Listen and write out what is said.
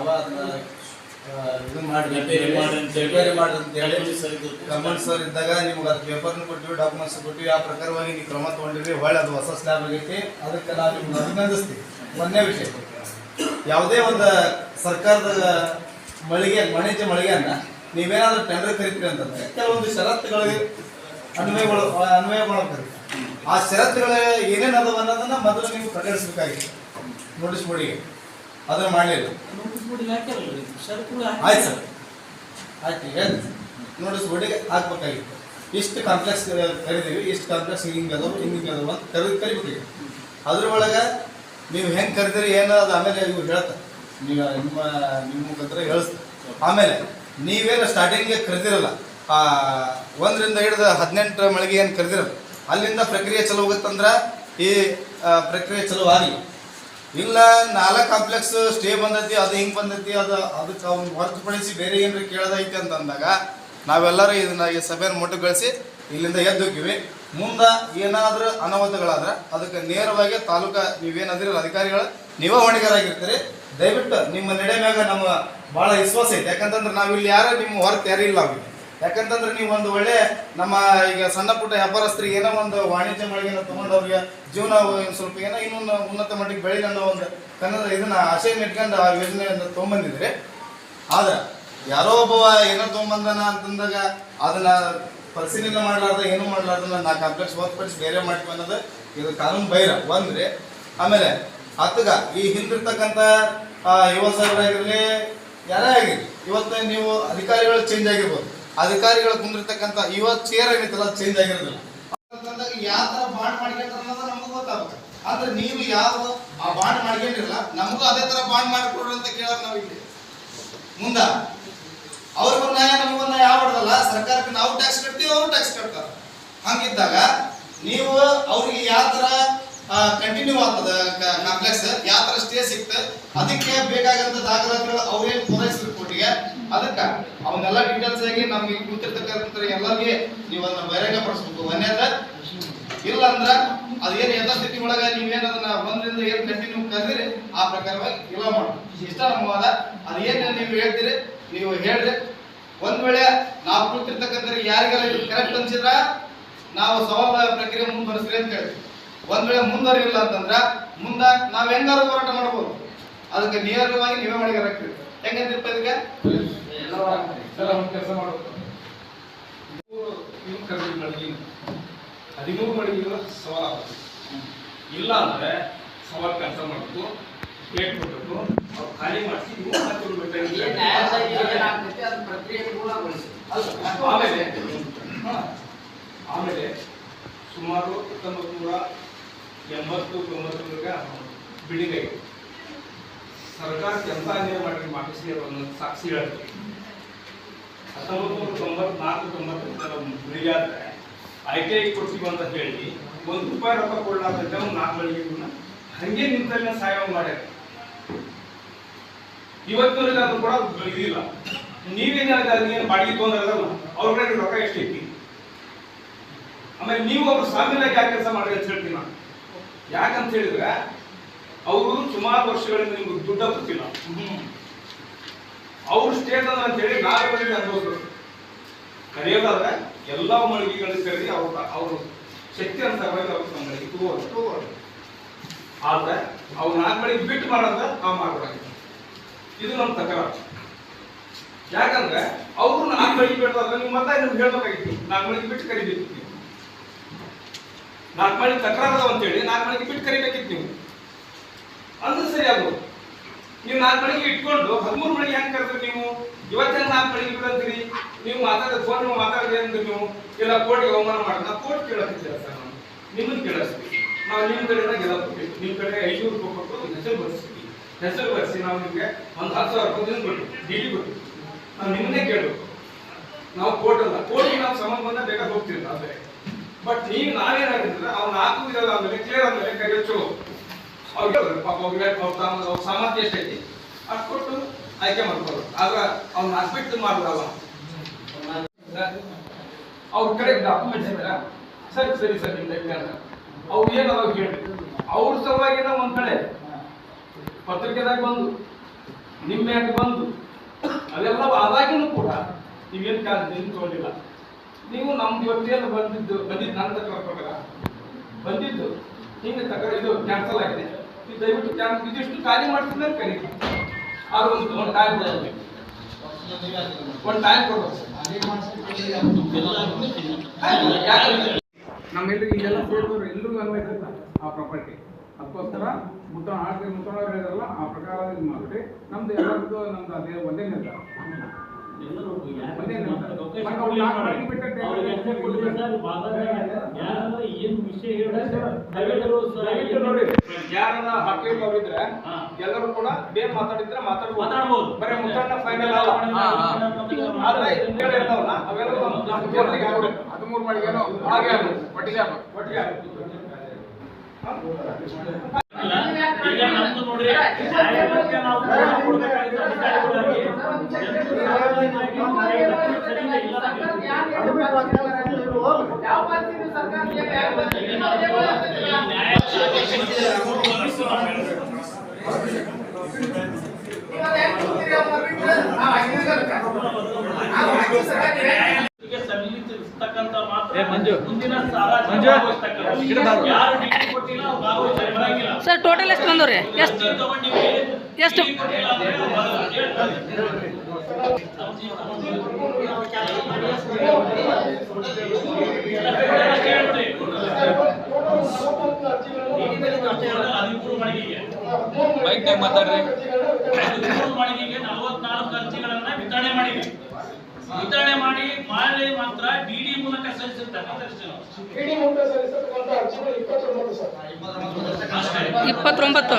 ನಾವ ಅದನ್ನ ಇದು ಮಾಡಿ ರಿಪೇರಿ ಮಾಡಿ ಅಂತ ಹೇಳಿ ರಿಪೇರಿ ಮಾಡಿ ಅಂತ ಹೇಳಿ ಹೇಳಿ ಸರ್ ಇದು ಗಮನ ಸರ್ ಇದ್ದಾಗ ನಿಮ್ಗೆ ಅದು ಪೇಪರ್ನ ಕೊಟ್ಟಿವಿ ಡಾಕ್ಯುಮೆಂಟ್ಸ್ ಕೊಟ್ಟಿವಿ. ಆ ಪ್ರಕಾರವಾಗಿ ನೀವು ಕ್ರಮ ತೊಗೊಂಡಿರಿ. ಒಳ್ಳೆ ಅದು ಹೊಸ ಸ್ಲ್ಯಾಬ್ ಆಗೈತಿ. ಅದಕ್ಕೆ ನಾವು ನಿಮ್ಗೆ ಅಭಿನಂದಿಸ್ತೀವಿ. ಮೊನ್ನೆ ವಿಷಯ. ಯಾವುದೇ ಒಂದು ಸರ್ಕಾರದ ಮಳಿಗೆ ವಾಣಿಜ್ಯ ಮಳಿಗೆಯನ್ನ ನೀವೇನಾದ್ರೂ ಟೆಂಡರ್ ಕರಿತೀರಿ ಅಂತಂದ್ರೆ ಕೆಲವೊಂದು ಷರತ್ತುಗಳಿಗೆ ಅನ್ವಯಗಳು ಅನ್ವಯಗೊಳ್ತಾರೆ ಆ ಷರತ್ತುಗಳ ಏನೇನು ಅದಾವ ಅನ್ನೋದನ್ನ ಮೊದಲು ನೀವು ಪ್ರಕಟಿಸಬೇಕಾಗಿತ್ತು. ನೋಟಿಸ್ ಬೋರ್ಡಿಗೆ ಅದನ್ನ ಮಾಡಲಿಲ್ಲ. ಆಯ್ತು ಸರ್. ಆಯ್ತು ಹೇಳ್ತು ನೋಟಿಸ್ ಬೋರ್ಡಿಗೆ ಹಾಕ್ಬೇಕಾಗಿತ್ತು. ಇಷ್ಟು ಕಾಂಪ್ಲೆಕ್ಸ್ ಕರಿದೀವಿ ಇಷ್ಟು ಕಾಂಪ್ಲೆಕ್ಸ್ ಹಿಂಗೆ ಅದಾವ ಹಿಂಗೆ ಅದಾವ ಅಂತ ಕರಿ ಕರಿಬೇಕು ಅದ್ರ ಒಳಗೆ ನೀವು ಹೆಂಗೆ ಕರಿದಿರಿ ಏನು ಅದು ಆಮೇಲೆ ಇವು ಹೇಳ್ತಾರೆ. ನೀವು ನಿಮ್ಮ ನಿಮ್ಮ ಮುಖಾಂತರ ಹೇಳ್ತ ಆಮೇಲೆ ನೀವೇನು ಸ್ಟಾರ್ಟಿಂಗ್ಗೆ ಕರೆದಿರಲ್ಲ ಆ, ಒಂದರಿಂದ ಹಿಡಿದು ಹದಿನೆಂಟರ ಮಳಿಗೆ ಏನು ಕರೆದಿರಲ್ಲ ಅಲ್ಲಿಂದ ಪ್ರಕ್ರಿಯೆ ಚಲೋ ಹೋಗುತ್ತಂದ್ರೆ ಈ ಪ್ರಕ್ರಿಯೆ ಚಲೋ ಆಗಲಿ. ಇಲ್ಲ, ನಾಲ್ಕು ಕಾಂಪ್ಲೆಕ್ಸ್ ಸ್ಟೇ ಬಂದೈತಿ, ಅದು ಹಿಂಗೆ ಬಂದೈತಿ, ಅದು ಅದಕ್ಕೆ ಅವ್ನು ಹೊರತುಪಡಿಸಿ ಬೇರೆ ಏನಾರ ಕೇಳದೈತಿ ಅಂತ ಅಂದಾಗ ನಾವೆಲ್ಲರೂ ಇದನ್ನ ಈ ಸಭೆಯನ್ನು ಮೊಟ್ಟುಗೊಳಿಸಿ ಇಲ್ಲಿಂದ ಎದ್ದುಕ್ಕಿವಿ ಮುಂದೆ ಏನಾದರೂ ಅನಾಹುತಗಳಾದ್ರೆ ಅದಕ್ಕೆ ನೇರವಾಗಿ ತಾಲೂಕಾ ನೀವೇನಾದ್ರೂ ಅಧಿಕಾರಿಗಳು, ನೀವೇ ಹೊಣೆಗಾರಾಗಿರ್ತೀರಿ ದಯವಿಟ್ಟು ನಿಮ್ಮ ನಡೆ ಮ್ಯಾಗ ನಮ್ಮ ಭಾಳ ವಿಶ್ವಾಸ ಐತೆ. ಯಾಕಂತಂದ್ರೆ ನಾವು ಇಲ್ಲಿ ಯಾರು ನಿಮ್ಮ ಹೊರತು ಯಾರಿಲ್ಲ ಇಲ್ಲಿ. ಯಾಕಂತಂದ್ರೆ ನೀವು ಒಂದು ಒಳ್ಳೆ ನಮ್ಮ ಈಗ ಸಣ್ಣ ಪುಟ್ಟ ವ್ಯಾಪಾರಸ್ಥರಿಗೆ ಏನೋ ಒಂದು ವಾಣಿಜ್ಯ ಮಳಿಗೆನ ತಗೊಂಡು ಅವ್ರಿಗೆ ಜೀವನ ಸ್ವಲ್ಪ ಏನೋ ಇನ್ನೊಂದು ಉನ್ನತ ಮಟ್ಟಿಗೆ ಬೆಳೀಲಿ ಅನ್ನೋ ಒಂದು ಕನ್ನಡ ಇದನ್ನ ಆಶೆಯನ್ನು ಇಟ್ಕೊಂಡು ಆ ಯೋಜನೆಯನ್ನು ತೊಗೊಂಬಂದಿದ್ರೆ ಆದ್ರೆ ಯಾರೋ ಒಬ್ಬ ಏನೋ ತೊಗೊಂಬಂದನ ಅಂತಂದಾಗ ಅದನ್ನ ಪರಿಶೀಲನೆ ಮಾಡಲಾರ್ದ, ಏನು ಮಾಡಲಾರ್ದ ನಾ ಕಾಂಪ್ಲೆಕ್ಸ್ ಹೊರತುಪಡಿಸಿ ಬೇರೆ ಅನ್ನೋದು ಇದು ಕಾನೂನು ಬೈರ ಒಂದ್ರಿ ಆಮೇಲೆ ಹತ್ತಗ ಈ ಹಿಂದಿರ್ತಕ್ಕಂಥ ಯುವ ಸರ್ವರಾಗಿರ್ಲಿ ಯಾರೇ ಆಗಿರ್ಲಿ, ಇವತ್ತು ನೀವು ಅಧಿಕಾರಿಗಳು ಚೇಂಜ್ ಆಗಿರ್ಬೋದು. ಅಧಿಕಾರಿಗಳು ಕುಂದಿರ್ತಕ್ಕಂಥ ಇವತ್ತು ಚೇರ್ ಏನಿತ್ತಲ್ಲ ಚೇಂಜ್ ಆಗಿರೋದಿಲ್ಲ. ಯಾವ ತರ ಬಾಂಡ್ ಮಾಡ್ಕೊಂಡ್ರ ಅನ್ನೋದು ನಮಗೂ ಗೊತ್ತಾಗುತ್ತೆ. ಆದ್ರೆ ನೀವು ಯಾವ ಆ ಬಾಂಡ್ ಮಾಡ್ಕೊಂಡಿರಲ್ಲ, ನಮಗೂ ಅದೇ ತರ ಬಾಂಡ್ ಮಾಡಿಕೊಡ್ರಿ ಅಂತ ಕೇಳೋದು ನಾವು ಇಲ್ಲಿ ಮುಂದ ಅವ್ರ ನ್ಯಾಯ ನಮಗೊಂದು ನ್ಯಾಯ ಆಗ್ಬಾರ್ದಲ್ಲ ಸರ್ಕಾರಕ್ಕೆ ನಾವು ಟ್ಯಾಕ್ಸ್ ಕಟ್ತೀವಿ, ಅವರು ಟ್ಯಾಕ್ಸ್ ಕಟ್ತಾರೆ. ಹಂಗಿದ್ದಾಗ, ನೀವು ಅವ್ರಿಗೆ ಯಾವ ತರ ಕಂಟಿನ್ಯೂ ಆಗ್ತದ ಕಾಂಪ್ಲೆಕ್ಸ್ ಯಾವ ತರ ಸ್ಟೇ ಸಿಕ್ತ ಅದಕ್ಕೆ ಬೇಕಾಗಂತ ದಾಖಲಾತಿಗಳು ಅವ್ರೇನ್ ಪೂರೈಸಿದ್ರು ಕೋರ್ಟಿಗೆ ಅದಕ್ಕೆ ಅವನ್ನೆಲ್ಲ ಡೀಟೇಲ್ಸ್ ಆಗಿ ನಮ್ಗೆ ಕೂತಿರ್ತಕ್ಕಂಥ ಎಲ್ಲರಿಗೆ ನೀವು ಅದನ್ನ ಬಹಿರಂಗಪಡಿಸ್ಬೇಕು ಒಂದೇದ ಇಲ್ಲ ಅಂದ್ರ ಅದೇನು ಯಥಾಸ್ಥಿತಿ ಒಳಗ ನೀವೇನು ಅದನ್ನ ಒಂದರಿಂದ ಏನ್ ಕಂಟಿನ್ಯೂ ಕರೆದಿರಿ ಆ ಪ್ರಕಾರವಾಗಿ ಇಲ್ಲ ಮಾಡಿ ಇಷ್ಟ ನಮ್ಮ ಅದೇನು ನೀವು ಹೇಳ್ತೀರಿ, ನೀವು ಹೇಳ್ರಿ. ಒಂದ್ ವೇಳೆ ನಾವು ಕೂತಿರ್ತಕ್ಕಂಥ ಯಾರಿಗೆಲ್ಲ ಕರೆಕ್ಟ್ ಅನ್ಸಿದ್ರ ನಾವು ಸವಾಲ ಪ್ರಕ್ರಿಯೆ ಮುಂದುವರಿಸ್ರಿ ಅಂತ ಹೇಳ್ತೀವಿ. ಒಂದ್ ವೇಳೆ ಮುಂದುವರಿಲ್ಲ ಅಂತಂದ್ರ ಮುಂದ ನಾವ್ ಹೆಂಗಾರು ಹೋರಾಟ ಮಾಡ್ಬೋದು. ಅದಕ್ಕೆ ನೇರವಾಗಿ ನೀವೇ ಮಾಡಿಗಾರಾಗ್ತೀವಿ ಹೆಂಗಂತಿರ್ಪ ಇದಕ್ಕೆ? ಸರ್ ಒಂದು ಕೆಲಸ ಮಾಡಬೇಕು ಇವು ಕರೆದಿ ಮಳಿಗೆ ಹದಿಮೂರು ಮಳಿಗೆಗಳು ಸವಾಲ್ ಆಗ್ತದೆ ಇಲ್ಲ ಅಂದ್ರೆ ಸವಾಲ್ ಕೆಲಸ ಮಾಡಬೇಕು ಡೇಟ್ ಕೊಡಬೇಕು ಅವ್ರು ಖಾಲಿ ಮಾಡಿಸಿ ನೀವು ಆಮೇಲೆ ಹಾ, ಆಮೇಲೆ ಸುಮಾರು ಹತ್ತೊಂಬತ್ತು ನೂರ ಎಂಬತ್ತು ತೊಂಬತ್ತೊಂದರಾಗ ಬಿಲ್ಡಿಂಗ್ ಆಗಿದೆ ಸರ್ಕಾರಕ್ಕೆ ಎಂತ ಅನ್ಯಾಯ ಮಾಡಿ ಮಾಹಿತಿ ಅನ್ನೋ ಸಾಕ್ಷಿ ಹೇಳ್ತೀವಿ ಹತ್ತೊಂಬತ್ತು ನೂರ ತೊಂಬತ್ನಾಲ್ಕು ತೊಂಬತ್ತೈದರ ಬಿಳಿಯಾದ್ರೆ ಐ ಟಿ ಐ ಕೊಡ್ತೀವಿ ಅಂತ ಹೇಳಿ ಒಂದು ರೂಪಾಯಿ ರೊಕ್ಕ ಕೊಡಲಾರ್ದ ನಾಲ್ಕು ಮಳಿಗೆಗಳನ್ನ ಹಂಗೆ ನಿಂತಲ್ಲೇ ಸಹಾಯ ಮಾಡ್ಯಾರ. ಇವತ್ತಿನವರೆಗೆ ಅದು ಕೂಡ ಇದಿಲ್ಲ. ನೀವೇನು ಏನು ಬಾಡಿಗೆ ತೊಗೊಂಡ್ರಲ್ಲ ಅವ್ರ ಕಡೆ ರೊಕ್ಕ ಎಷ್ಟೈತಿ? ಆಮೇಲೆ ನೀವು ಅವ್ರು ಸಾಮಿಲಾಗಿ ಯಾಕೆ ಕೆಲಸ ಮಾಡ್ರಿ ಅಂತ ಹೇಳ್ತೀನಿ ನಾನು. ಯಾಕಂತ ಹೇಳಿದ್ರೆ ಅವರು ಸುಮಾರು ವರ್ಷಗಳಿಂದ ನಿಮ್ಗೆ ದುಡ್ಡ ಗೊತ್ತಿಲ್ಲ ಅವ್ರು ಸ್ಟೇಟ್ ಅದ ಅಂತ ಹೇಳಿ ನಾಲ್ಕು ಮಳಿಗೆ ಅನುಭವಿಸ್ಬೇಕು ಕರೆಯೋದಾದ್ರೆ ಎಲ್ಲ ಮಳಿಗೆಗಳಿಗೆ ಸೇರಿ ಅವ್ರ ಅವರು ಶಕ್ತಿ ಅಂತ ಅವ್ರ ಆದ್ರೆ ಅವ್ರು ನಾಲ್ಕು ಮಳಿಗೆ ಬಿಟ್ಟು ಮಾಡೋದ ನಾವು ಮಾಡಬೇಕಾಗಿತ್ತು ಇದು ನಮ್ಮ ತಕರ ಯಾಕಂದ್ರೆ ಅವರು ನಾಲ್ಕು ಮಳಿಗೆ ಬಿಡ್ತಾರ ನೀವು ಮತ್ತೆ ನಿಮ್ಗೆ ಹೇಳ್ಬೇಕಾಗಿತ್ತು ನಾಲ್ಕು ಮಳಿಗೆ ಬಿಟ್ಟು ಕರಿಬೇಕಿತ್ತು ನೀವು. ನಾಲ್ಕು ಮಳಿಗೆ ತಕರಾರ ಅಂತೇಳಿ ನಾಲ್ಕು ಮಳಿಗೆ ಬಿಟ್ಟು ಕರಿಬೇಕಿತ್ತು ನೀವು. ಅದು. ನೀವು ನಾಲ್ಕು ಮಳಿಗೆ ಇಟ್ಕೊಂಡು ಹದಿಮೂರು ಮಳಿಗೆ ಹೆಂಗ್ ಕರೆದ್ರಿ ನೀವು? ಇವತ್ತೇ ನಾಲ್ಕು ಮಳಿಗೆ ಬಿಡಂತೀರಿ ನೀವು ಮಾತಾಡ ಫೋನ್ ಮಾತಾಡಿದ್ರಿ ಅಂದ್ರೆ ನೀವು. ಇಲ್ಲ ಕೋರ್ಟ್ಗೆ ಅವಮಾನ ಮಾಡಿ ನಾವು ಕೋರ್ಟ್ ಕೇಳಕ್ಕಿಲ್ಲ ಸರ್ ನಾನು. ನಿಮ್ಮನ್ನ ಕೇಳಿಸ್ತೀವಿ ನಾವು ನಿಮ್ಮ ಕಡೆಯಿಂದ ಗೆಲ್ಲಬೇಕು ನಿಮ್ಮ ಕಡೆ ಐನೂರು ರೂಪಾಯಿ ಕೊಟ್ಟು ಹೆಸರು ಬರೆಸ್ತೀವಿ ಹೆಸರು ಬರ್ಸಿ ನಾವು ನಿಮಗೆ ಒಂದು ಹತ್ತು ಸಾವಿರ ರೂಪಾಯಿ ದಿನ ಕೊಟ್ಟು ಡಿ ಕೊಟ್ಟು ನಾವು ನಿಮ್ಮನ್ನೇ ಕೇಳಬೇಕು ನಾವು ಕೋರ್ಟ್ ಅಲ್ಲ. ಕೋರ್ಟ್ಗೆ ನಾವು ಸಂಬಂಧ ಬೇಕಾದ್ರೆ ಹೋಗ್ತೀವಿ ಆದರೆ ಬಟ್ ನೀವು ನಾವೇನಾಗಿದ್ರೆ ಅವ್ನು ನಾಲ್ಕು ಆಮೇಲೆ ಕ್ಲಿಯರ್ ಆದ್ಮೇಲೆ ಕರೆಯೋ ಚಲೋ ಹೇಳ್ತಾರೆ, ಪಾಪ ಅವ್ರಿಗೆ ಅವ್ರ ತಮ್ಮ ಅವ್ರ ಸಾಮರ್ಥ್ಯ ಎಷ್ಟೈತಿ ಅಷ್ಟು ಕೊಟ್ಟು ಆಯ್ಕೆ ಮಾಡ್ಬೋದು ಆದ್ರೆ ಅವ್ನ ಹಾಕ್ಬಿಟ್ಟು ಮಾಡ್ಬಿಡಲ್ಲ ಅವ್ರ ಕಡೆ ಡಾಕ್ಯುಮೆಂಟ್ಸ್ ಇದ್ದಾರ ಸರಿ ಸರಿ ಸರ್ ಲೆಕ್ಕ ಅಂತ ಅವ್ರು ಏನು ಅವಾಗ ಹೇಳಿ ಅವ್ರ ಸಲುವಾಗಿ ನಾವು ಒಂದ್ ಕಡೆ ಪತ್ರಿಕೆದಾಗ ಬಂದು ನಿಮ್ಮ ಮ್ಯಾಗ ಬಂದು ಅದೆಲ್ಲ ಆದಾಗಿನೂ ಕೂಡ ನೀವೇನು ಕಾಲ ನಿಂತ್ಕೊಂಡಿಲ್ಲ ನೀವು ನಮ್ದು ಇವತ್ತೇನು ಬಂದಿದ್ದು ಬಂದಿದ್ದು ನನ್ನ ತಕ್ಕ ಪ್ರಕಾರ ಬಂದಿದ್ದು ಹಿಂಗೆ ತಕ ಇದು ಕ್ಯಾನ್ಸಲ್ ಆಗಿದೆ. ದಯವಿಟ್ಟು ಕ್ಯಾನ್ ಇದಿಷ್ಟು ಖಾಲಿ ಅಂತ ಕರೀರಿ. ಆದ್ರೆ ಒಂದು ಒಂದು ಟೈಮ್ ಒಂದು ಟೈಮ್ ಕೊಡ್ಬೇಕು. ನಮ್ಮೆಲ್ಲರಿಗೂ ಇದೆಲ್ಲ ಸೇರಿದವರು ಎಲ್ಲರಿಗೂ ಅನ್ವಯಿಸುತ್ತ ಆ ಪ್ರಾಪರ್ಟಿ ಅದಕ್ಕೋಸ್ಕರ ಮುತ್ತ ಆಡ್ತಿ ಮುತ್ತೋಣವ್ರು ಹೇಳಿದ್ರಲ್ಲ ಆ ಪ್ರಕಾರ ಇದು ಮಾಡ್ಬಿಟ್ಟು ನಮ್ದು ಎಲ್ಲರದ್ದು ನಮ್ದು ಅದೇ ಒಂದೇ ನಿರ್ಧಾರ. ಒಂದೇ ನಿರ್ಧಾರ. ಮತ್ತೆ ಅವ್ರು ನಾಲ್ಕು ಮಂದಿ ಬಿಟ್ಟ ದಯವಿಟ್ಟು ನೋಡಿ. ಯಾರನ್ನ ಹಾಕಿರೋರು ಇದ್ರೆ ಎಲ್ಲರೂ ಕೂಡ ಬೇರೆ ಮಾತಾಡಿದ್ರೆ ಮಾತಾಡ್ಬೋದು. ಬರೀ ಮುತ್ತಣ್ಣ ಫೈನಲ್ ಆದ್ರೆ ಇರ್ತಾವಲ್ಲ ಆಗ್ಬೇಕು ಹದಿಮೂರು ಮಳಿಗೆ ಹಾಗೆ ಆಗ್ಬೇಕು. ಒಟ್ಟಿಗೆ ಒಟ್ಟಿಗೆ ಆಗ್ಬೇಕು. ಈಗ ನಮ್ದು ನೋಡ್ರಿ ನ್ಯಾಯಬದ್ಧ ನಾವು ಪೂರ್ಣ ಕೊಡ್ಬೇಕಾಗಿತ್ತು ಅಧಿಕಾರಿಗಳಾಗಿ. ಈಗ ಸಲ್ಲಿಸತಕ್ಕಂತ ಮಾತ್ರ ಮುಂದಿನ ಸಾಲ ಮಂಜು ಯಾರು ಸರ್ ಟೋಟಲ್ ಎಷ್ಟು ಬಂದವ್ರಿ ಎಷ್ಟು ಎಷ್ಟು? ಬೈಕ್ ಮಾತಾಡ್ರಿ ನಲವತ್ನಾಲ್ಕು ಅವ್ರು ಇಪ್ಪತ್ತೊಂಬತ್ತು.